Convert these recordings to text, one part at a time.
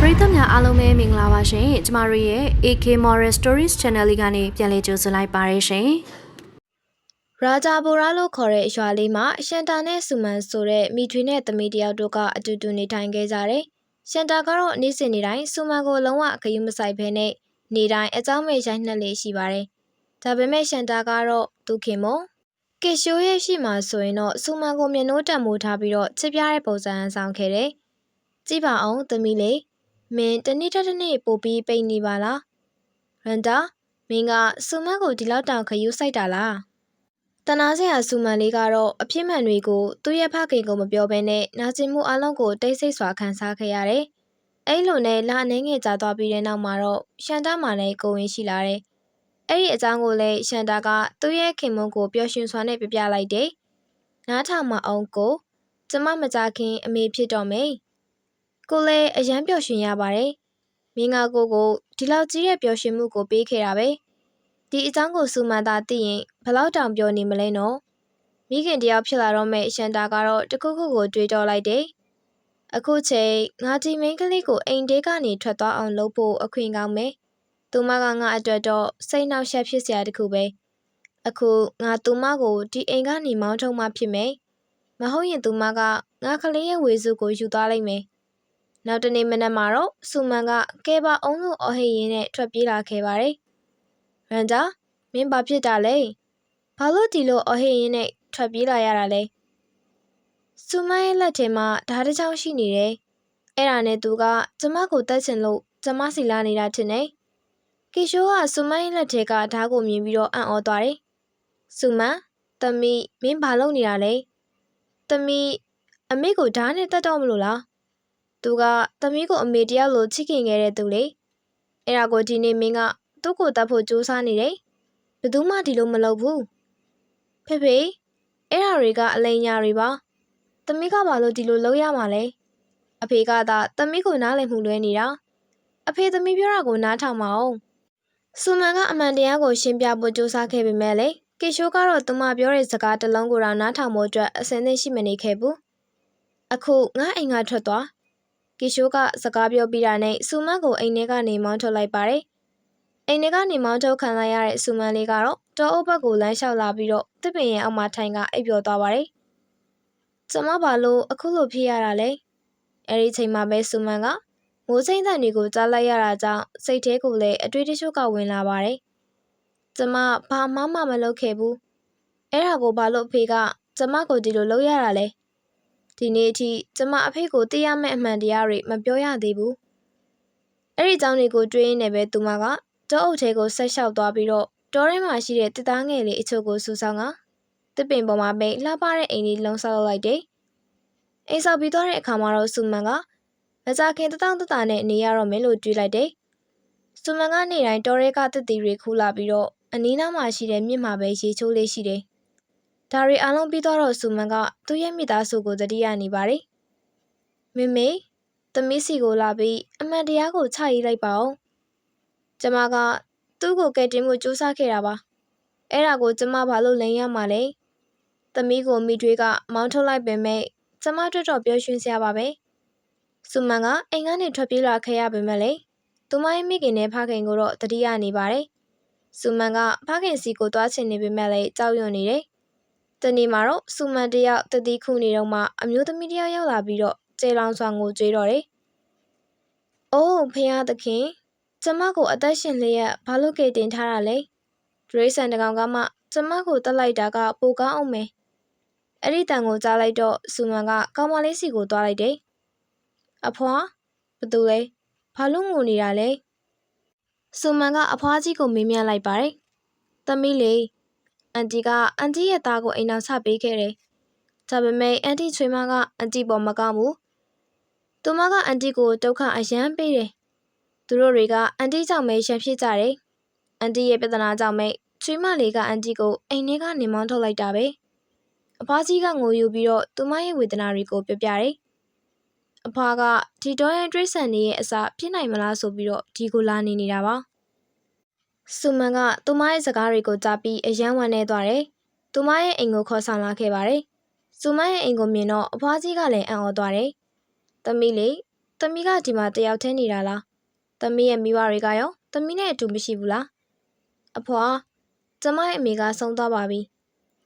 ပရိသတ်များအားလုံးပဲမင်္ဂလာပါရှင်ကျမတို့ရဲ့ AK Moral Stories Channel လေးကနေပြန်လည်ကြိုဆိုလိုက်ပါရရှင် ရာဂျာဘိုရာလို့ခေါ်တဲ့ရွာလေးမှာရှန်တာနဲ့ဆူမန်ဆိုတဲ့မိထွေနဲ့သမီးတယောက်တို့ကအတူတူနေထိုင်ခဲ့ကြတယ်။ရှန်တာကတော့နေ့စဉ်နေ့တိုင်းဆူမန်ကိုလုံးဝဂရုမစိုက်ဘဲနဲ့နေတိုင်းအเจ้าမဲ့ရိုက်နှက်လေးရှိပါတယ်။ဒါပေမဲ့ရှန်တာကတော့သူခင်မကစ်ရှိုးရဲ့ရှိမှဆိုရင်တော့ဆူမန်ကိုမျက်နှိုးတက်မိုးထားပြီးတော့ချစ်ပြတဲ့ပုံစံဆောင်ခဲ့တယ်။ကြည့်ပါအောင်သမီးလေး မင်းတနေ့တစ်တစ်နေ့ပို့ပြီးပိတ်နေပါလား။ရန်တာမင်းကဆူမန်ကိုဒီလောက်တောင်ခရူးစိုက်တာလား။တနာစရာစူမန်လေးကတော့အဖြစ်မှန်တွေကိုသူ့ရဲ့ဖခင်ကိုမပြောဘဲနဲ့နာကျင်မှုအလုံးကိုတိတ်ဆိတ်စွာခံစားခဲ့ရတယ်။အဲ့လိုနဲ့လာအနေငယ်ကြာသွားပြီးတဲ့နောက်မှာတော့ရှန်တာမှလည်းကိုဝင်ရှိလာတယ်။အဲ့ဒီအကြောင်းကိုလည်းရှန်တာကသူ့ရဲ့ခင်မုန်းကိုပျော်ရွှင်စွာနဲ့ပြပြလိုက်တယ်။နားထောင်မအောင်ကို ကျမမကြခင်အမေဖြစ်တော့မယ်။ ကိုလည်းအရန်ပျော်ရွှင်ရပါတယ်။မင်းကကိုကိုဒီလောက်ကြီးတဲ့ပျော်ရွှင်မှုကိုပေးခဲ့တာပဲ။ဒီအကြောင်းကိုစူမန်သာသိရင်ဘလောက်တောင်ပြောနေမလဲနော်မိခင်တယောက်ဖြစ်လာတော့မဲ့ရှန်တာကတော့တခုခုကိုတွေးတောလိုက်တယ်အခုချိန်ငါဒီမိန်းကလေးကိုအိမ်တဲကနေထွက်သွားအောင်လုပ်ဖို့အခွင့်ကောင်းမယ်သူမကငါအတွက်တော့စိတ်နှောက်ယှက်ဖြစ်စရာတခုပဲအခုငါသူမကိုဒီအိမ်ကနေမောင်းထုတ်မှဖြစ်မယ်မဟုတ်ရင်သူမကငါကလေးရဲ့ဝေစုကိုယူသွားလိုက်မယ် နောက်တနေ့မနက်မှာတော့စူမန်ကကဲပါအောင်လို့အဟိရင်နဲ့ထွက်ပြေးလာခဲ့ပါတယ်ရန်တာမင်းဘာဖြစ်တာလဲဘာလို့ဒီလိုအဟိရင်နဲ့ထွက်ပြေးလာရတာလဲစူမန်ရဲ့လက်ထဲမှာဓာတ်တစ်ချောင်းရှိနေတယ်အဲ့ဒါနဲ့သူကကျမကိုတတ်ချင်လို့ကျမစီလာနေတာထင်တယ်ကီရှိုးကစူမန်ရဲ့လက်ထဲကဓာတ်ကိုမြင်ပြီးတော့အံ့ဩသွားတယ်စူမန်သမီးမင်းဘာလုပ်နေတာလဲသမီးအမေကိုဓာတ်နဲ့တတ်တော့မလို့လား သူကသမီးကိုအမေတယောက်လိုချစ်ခင်ခဲ့တဲ့သူလေအဲ့ဒါကိုဒီနေ့မင်းကသူ့ကိုတတ်ဖို့ကြိုးစားနေတယ်ဘယ်သူမှဒီလိုမလုပ်ဘူးဖေဖေအဲ့ဒါတွေကအလိန်ညာတွေပါသမီးကဘာလို့ဒီလိုလုပ်ရမှာလဲအဖေကသာသမီးကိုနားလည်မှုလွဲနေတာအဖေသမီးပြောတာကိုနားထောင်မအောင်စူမန်ကအမှန်တရားကိုရှင်းပြဖို့ကြိုးစားခဲ့ပေမဲ့လေကီရှိုးကတော့သူမပြောတဲ့စကားတစ်လုံးကိုတော့နားထောင်ဖို့အတွက်အစင်းသင့်ရှိမနေခဲ့ဘူးအခုငါအိမ်ကထွက်သွား ကီရှိုးကစကားပြောပြီးတာနဲ့စူမန်ကိုအိမ်ထဲကနေမောင်းထုတ်လိုက်ပါတယ်အိမ်ထဲကနေမောင်းထုတ်ခံလိုက်ရတဲ့စူမန်လေးကတော့တောအုပ်ဘက်ကိုလမ်းလျှောက်လာပြီးတော့တစ်ပင်ရဲ့အောက်မှာထိုင်ကအိပ်ပျော်သွားပါတယ်။ကျမဘာလို့အခုလိုဖြစ်ရတာလဲ။အဲဒီချိန်မှာပဲစူမန်ကမိုးစိမ့်တန်တွေကိုကြားလိုက်ရတာကြောင့်စိတ်ထဲကိုလည်းအတွေ့အကြုံကဝင်လာပါတယ်။ကျမဘာမှမမလုပ်ခဲ့ဘူး။အဲ့ဒါကိုဘာလို့အဖေကကျမကိုဒီလိုလုပ်ရတာလဲ။ ဒီနေ့အထိကျမအဖေကိုသိရမယ့်အမှန်တရားတွေမပြောရသေးဘူး။အဲ့ဒီအကြောင်းတွေကိုတွေးရင်းနဲ့ပဲသူမကတောအုပ်ထဲကိုဆက်လျှောက်သွားပြီးတော့တောထဲမှာရှိတဲ့တစ်သားငယ်လေးအချို့ကိုစူဆောင်းကတစ်ပင်ပေါ်မှာပိတ်လှပတဲ့အိမ်လေးလုံးဆောက်လိုက်တယ်။အိမ်ဆောက်ပြီးသွားတဲ့အခါမှာတော့စူမန်ကမကြခင်တတောင့်တတာနဲ့နေရတော့မယ်လို့တွေးလိုက်တယ်။စူမန်ကနေ့တိုင်းတောရဲကတစ်တီတွေခူးလာပြီးတော့အနီးနားမှာရှိတဲ့မြစ်မှာပဲရေချိုးလေးရှိတယ်။ ဒါတွေအလုံးပြီးသွားတော့စူမန်ကသူ့ရဲ့မိသားစုကိုတတိယနေပါတယ်။မမေသမီးစီကိုလာပြီးအမှန်တရားကိုချရေးလိုက်ပါဦး။ကျမကသူ့ကိုကဲတင်မှုစူးစမ်းခဲ့တာပါအဲ့ဒါကိုကျမဘာလို့လိန်ရမှာလဲသမီးကိုမိထွေးကမောင်းထုတ်လိုက်ပေမဲ့ကျမတို့တော့ပြောရွှင်စရာပါပဲစူမန်ကအိမ်ကနေထွက်ပြေးလာခဲ့ရပေမဲ့လေသူမရဲ့မိခင်နဲ့ဖခင်ကိုတော့တတိယနေပါတယ်စူမန်ကဖခင်စီကိုသွားချင်နေပေမဲ့လည်းကြောက်ရွံ့နေတယ် တနေ့မှာတော့စူမန်တယောက်တတိခုနေတော့မှအမျိုးသမီးတယောက်ရောက်လာပြီးတော့ကျေလောင်စွာငိုကြွေးတော့တယ်အိုးဖခင်သခင်ကျမကိုအသက်ရှင်လျက်ဘာလို့ကယ်တင်ထားတာလဲဒရိဆန်တကောင်ကမှကျမကိုတက်လိုက်တာကပိုကောင်းအောင်မယ်အဲ့ဒီတန်ကိုကြားလိုက်တော့စူမန်ကကောင်မလေးစီကိုသွားလိုက်တယ်အဖွာဘသူလဲဘာလို့ငိုနေတာလဲစူမန်ကအဖွာကြီးကိုမေးမြန်းလိုက်ပါတယ်သမီးလေး အန်တီကအန်တီရဲ့သားကိုအိမ်အောင်ချပေးခဲ့တယ်ဒါပေမဲ့အန်တီချွေမကအန်တီပေါ်မကောင်းဘူးသူမကအန်တီကိုဒုက္ခအယမ်းပေးတယ်သူတို့တွေကအန်တီကြောင့်ပဲရံဖြစ်ကြတယ်။အန်တီရဲ့ပြဿနာကြောင့်ပဲချွေးမလေးကအန်တီကိုအိမ်ထဲကနေမောင်းထုတ်လိုက်တာပဲ။အဖွားကြီးကငိုယူပြီးတော့သူမရဲ့ဝေဒနာတွေကိုပြောပြတယ်။အဖွားကဒီတော့ရန်တွေးဆန်နေရဲ့အစာဖြစ်နိုင်မလားဆိုပြီးတော့ဒီကိုလာနေနေတာပါ။ စူမန်ကသူမရဲ့စကားတွေကိုကြားပြီးအယမ်းဝမ်းနေသွားတယ်။သူမရဲ့အိမ်ကိုခေါ်ဆောင်လာခဲ့ပါတယ်။စူမန်ရဲ့အိမ်ကိုမြင်တော့အဖွားကြီးကလည်းအံ့ဩသွားတယ်။သမီးလေးသမီးကဒီမှာတယောက်တည်းနေတာလားသမီးရဲ့မိဘတွေကရောသမီးနဲ့အတူမရှိဘူးလားအဖွာကျမရဲ့အမေကဆုံးသွားပါပြီ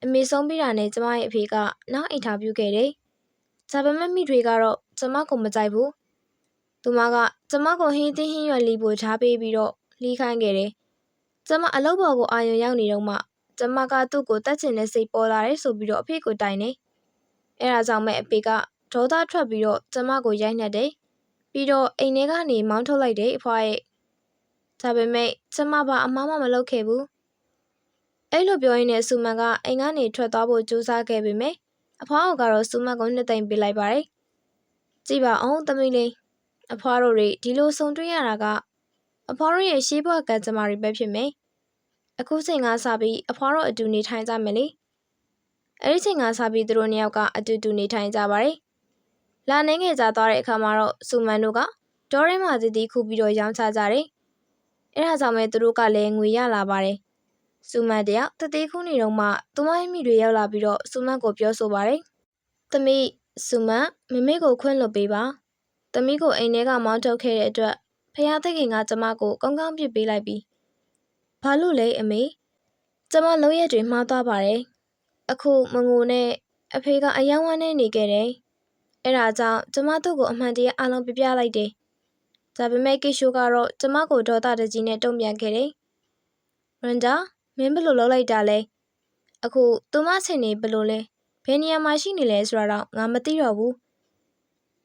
အမေဆုံးပြီးတာနဲ့ကျမရဲ့အဖေကနောက်အိမ်ထားပြုခဲ့တယ်ဒါပေမဲ့မိတွေကတော့ကျမကိုမကြိုက်ဘူးသူမကကျမကိုဟင်းသင်းဟင်းရွက်လီပိုထားပေးပြီးတော့လှီးခိုင်းခဲ့တယ် ကျမအလုပ်ပေါ်ကိုအာရုံရောက်နေတော့မှကျမကသူ့ကိုတတ်ချင်တဲ့စိတ်ပေါ်လာတယ်ဆိုပြီးတော့အဖေကိုတိုင်နေအဲ့ဒါကြောင့်မဲ့အဖေကဒေါသထွက်ပြီးတော့ကျမကိုရိုက်နှက်တယ်ပြီးတော့အိမ်ထဲကနေမောင်းထုတ်လိုက်တယ်အဖွားရဲ့ဒါပေမဲ့ကျမဘာအမှားမှမလုပ်ခဲ့ဘူးအဲ့လိုပြောရင်းနဲ့စူမန်ကအိမ်ကနေထွက်သွားဖို့ကြိုးစားခဲ့ပေမဲ့အဖွားကကတော့စူမန်ကိုနှစ်သိမ့်ပေးလိုက်ပါတယ်ကြည့်ပါအောင်သမီးလေးအဖွားတို့တွေဒီလိုဆုံတွေ့ရတာက အဖွားတို့ရဲ့ရှေးဘဝကံကြမ္မာတွေပဲဖြစ်မယ်အခုချိန်ကစပြီးအဖွားတို့အတူနေထိုင်ကြမယ်လေအဲ့ဒီချိန်ကစပြီးသူတို့နှစ်ယောက်ကအတူတူနေထိုင်ကြပါတယ်လာနေငယ်ကြသွားတဲ့အခါမှာတော့စူမန်တို့ကဒေါ်ရဲမာတီတီခုပြီးတော့ရောင်းချကြတယ်အဲ့ဒါကြောင့်ပဲသူတို့ကလည်းငွေရလာပါတယ်စူမန်တယောက်တသေးခုနေတော့မှသူမရဲ့မိတွေရောက်လာပြီးတော့စူမန်ကိုပြောဆိုပါတယ်သမီးစူမန်မမေကိုခွင့်လွှတ်ပေးပါသမီးကိုအိမ်ထဲကမောင်းထုတ်ခဲ့တဲ့အတွက် ဖះသခင်ကကျမကိုကောင်းကောင်းပြစ်ပေးလိုက်ပြီ။ဘာလို့လဲအမေ။ကျမလုံးရက်တွေမှားသွားပါတယ်။အခုမငိုနဲ့အဖေကအယောင်ဝမ်းနဲ့နေခဲ့တယ်။အဲ့ဒါကြောင့်ကျမတို့ကိုအမှန်တရားအလုံးပြပြလိုက်တယ်။ဒါပေမဲ့ကိရှိုးကတော့ကျမကိုဒေါသတကြီးနဲ့တုံ့ပြန်ခဲ့တယ်။ရန်ဒါမင်းဘယ်လိုလုပ်လိုက်တာလဲ။အခုသူမဆင်နေဘယ်လိုလဲ။ဘယ်နေရာမှာရှိနေလဲဆိုတာတော့ငါမသိတော့ဘူး။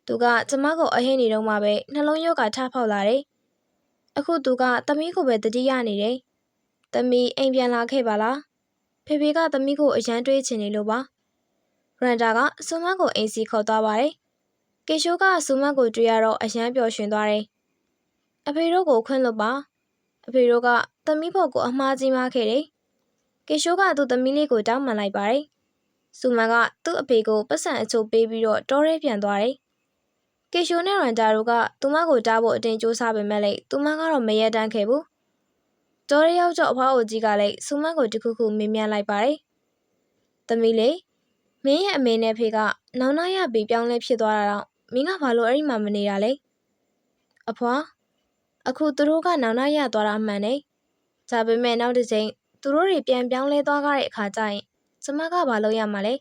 သူကကျမကိုအဟင်းနေတော့မှပဲနှလုံးရောဂါထဖောက်လာတယ်။အခုသူကသမီးကိုပဲတတိယနေတယ်။သမီးအိမ်ပြန်လာခဲ့ပါလား။ဖေဖေကသမီးကိုအရန်တွေးချင်နေလို့ပါ။ရန်တာကဆူမတ်ကိုအိမ်စီခေါ်သွားပါတယ်။ကေရှိုးကဆူမတ်ကိုတွေ့ရတော့အရန်ပျော်ရွှင်သွားတယ်။အဖေတို့ကိုခွင့်လွတ်ပါ။အဖေတို့ကသမီးဖို့ကိုအမှားကြီးမားခဲ့တယ်။ကေရှိုးကသူ့သမီးလေးကိုတောင်းပန်လိုက်ပါတယ်။ဆူမန်ကသူ့အဖေကိုပတ်စံအချို့ပေးပြီးတော့တောထဲပြန်သွားတယ်။ ကေရှိုနဲ့ရန်တာတို့ကသူမကိုတားဖို့အတင်းကြိုးစားပေမဲ့လည်းသူမကတော့မရက်တမ်းခဲ့ဘူး။တောထဲရောက်တော့အဖွားအိုကြီးကလည်းဆူမန်ကိုတခုခုမေးမြန်းလိုက်ပါတယ်။သမီးလေးမင်းရဲ့အမေနဲ့ဖေကနောင်နာရပြီးပြောင်းလဲဖြစ်သွားတာတော့မင်းကဘာလို့အဲ့ဒီမှာမနေတာလဲ။အဖွားအခုသူတို့ကနောင်နာရသွားတာအမှန်နဲ့။ဒါပေမဲ့နောက်တစ်ချိန်သူတို့တွေပြန်ပြောင်းလဲသွားကြတဲ့အခါကျရင်ကျမကဘာလုပ်ရမှာလဲ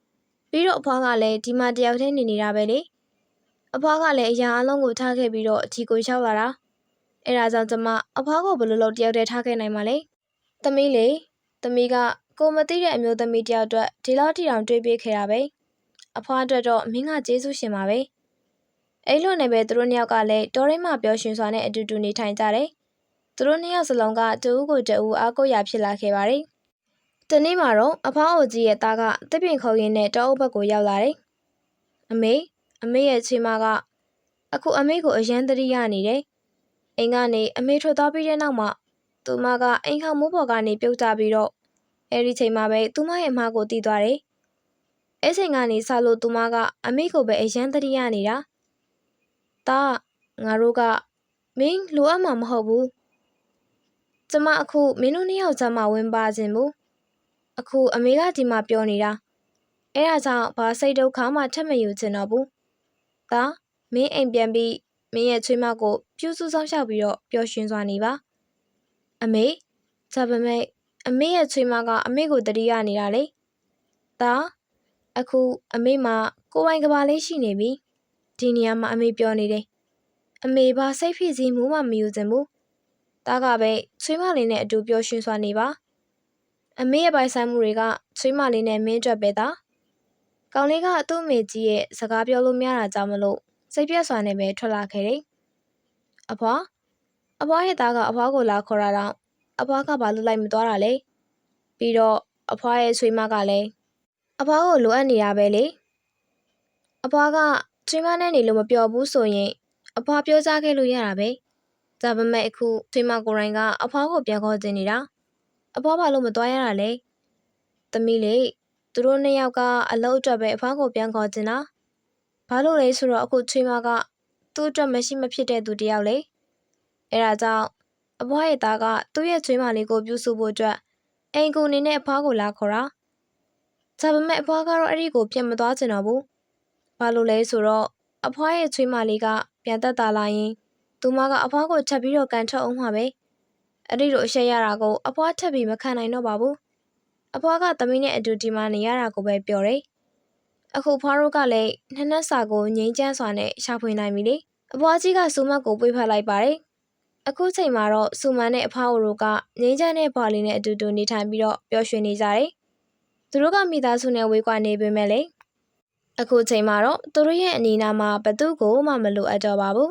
။ပြီးတော့အဖွားကလည်းဒီမှာတယောက်တည်းနေနေတာပဲလေ။ အဖွားကလည်းအရာအလုံးကိုထားခဲ့ပြီးတော့အထီကိုလျှောက်လာတာ။အဲ့ဒါကြောင့်ကျမအဖွားကိုဘယ်လိုလုပ်တယောက်တည်းထားခဲ့နိုင်မှာလဲ။သမီးလေသမီးကကိုမသိတဲ့အမျိုးသမီးတယောက်အတွက်ဒီလောက်ထိတောင်တွေးပေးခဲ့တာပဲ။အဖွားအတွက်တော့မင်းကကျေးဇူးရှင်ပါပဲ။အဲ့လိုနဲ့ပဲသူတို့နှစ်ယောက်ကလည်းတော်ရင်းမှပျော်ရွှင်စွာနဲ့အတူတူနေထိုင်ကြတယ်။သူတို့နှစ်ယောက်စလုံးကတဦးကိုတဦးအားကိုးရာဖြစ်လာခဲ့ပါတယ်။တနေ့မှာတော့အဖွားအိုကြီးရဲ့သားကတစ်ပင်ခုံရင်းနဲ့တောအုပ်ဘက်ကိုရောက်လာတယ်။အမေ အမေရဲ့ချီမကအခုအမေကိုအရန်တရိရနေတယ်။အိမ်ကနေအမေထွက်သွားပြီးတဲ့နောက်မှာသူမကအိမ်ခေါမိုးပေါ်ကနေပြုတ်ကျပြီးတော့အဲ့ဒီချိန်မှာပဲသူမရဲ့အမားကိုတီးသွားတယ်။အဲ့ချိန်ကနေစလို့သူမကအမေကိုပဲအရန်တရိရနေတာ။ဒါငါတို့ကမင်းလိုအပ်မှာမဟုတ်ဘူး။ကျမအခုမင်းတို့နှစ်ယောက်ကြားမှာဝင်ပါခြင်းဘူး။အခုအမေကဒီမှာပြောနေတာ။အဲ့ဒါကြောင့်ဘာစိတ်ဒုက္ခမှထပ်မယူချင်တော့ဘူး။ ဒါမင်းအိမ်ပြန်ပြီးမင်းရဲ့ချွေးမကို ပြုစုဆောင်ရှောက်ပြီးတော့ပျော်ရွှင်စွာနေပါ။အမေဒါပေမဲ့အမေရဲ့ချွေးမကအမေကိုတတိယနေတာလေ။ဒါအခုအမေမှာကိုယ်ပိုင်ကဘာလေးရှိနေပြီ။ဒီနေရာမှာအမေပြောနေတယ်။အမေဘာစိတ်ဖြစ်စီမှုမှမယူချင်ဘူး။ဒါကပဲချွေးမလေးနဲ့အတူပျော်ရွှင်စွာနေပါ။အမေရဲ့ပိုင်ဆိုင်မှုတွေကချွေးမလေးနဲ့မင်းအတွက်ပဲသား။ ကောင်လေးကသူ့အမေကြီးရဲ့စကားပြောလို့မရတာကြောင့်မလို့စိတ်ပြက်စွာနဲ့ပဲထွက်လာခဲ့တယ်။အဖွားအဖွားရဲ့သားကအဖွားကိုလာခေါ်တာတော့အဖွားကဘာလို့လိုက်မသွားတာလဲ။ပြီးတော့အဖွားရဲ့ဆွေးမကလည်းအဖွားကိုလိုအပ်နေတာပဲလေ။အဖွားကဆွေးမနဲ့နေလို့မပြောဘူးဆိုရင်အဖွားပြောကြားခဲ့လို့ရတာပဲ။ဒါပေမဲ့အခုဆွေးမကိုယ်တိုင်ကအဖွားကိုပြန်ခေါ်တင်နေတာ။အဖွားဘာလို့မသွားရတာလဲ။သမီးလေး သူတို့နှစ်ယောက်ကအလုပ်အတွက်ပဲအဖွားကိုပြန်ခေါ်တင်တာ။ဘာလို့လဲဆိုတော့အခုချွေးမကသူ့အတွက်မရှိမဖြစ်တဲ့သူတယောက်လေ။အဲဒါကြောင့်အဖွားရဲ့သားကသူ့ရဲ့ချွေးမလေးကိုပြုစုဖို့အတွက်အိမ်ကိုအနေနဲ့အဖွားကိုလာခေါ်တာ။ဒါပေမဲ့အဖွားကတော့အဲ့ဒီကိုပြန်မသွားချင်တော့ဘူး။ဘာလို့လဲဆိုတော့အဖွားရဲ့ချွေးမလေးကပြန်သက်သာလာရင်သူမကအဖွားကိုချက်ပြီးတော့ကန်ထုတ်အောင်မှာပဲအဲ့ဒီလိုအရှက်ရတာကိုအဖွားထပ်ပြီးမခံနိုင်တော့ပါဘူး အဖွားကသမီးနဲ့အတူဒီမှာနေရတာကိုပဲပြောတယ်အခုဖွားတို့ကလည်းနှစ်နှစ်စာကိုငိမ့်ချမ်းစွာနဲ့ရှာဖွေနိုင်ပြီလေအဖွားကြီးကစူမတ်ကိုပြေးဖက်လိုက်ပါတယ်အခုချိန်မှာတော့စူမန်နဲ့အဖွားတို့ကငိမ့်ချမ်းတဲ့ဘာလီနဲ့အတူတူနေထိုင်ပြီးတော့ပျော်ရွှင်နေကြတယ်သူတို့ကမိသားစုနဲ့ဝေးကွာနေပေမဲ့လေအခုချိန်မှာတော့သူတို့ရဲ့အနီးနားမှာဘသူကိုမှမလိုအပ်တော့ပါဘူး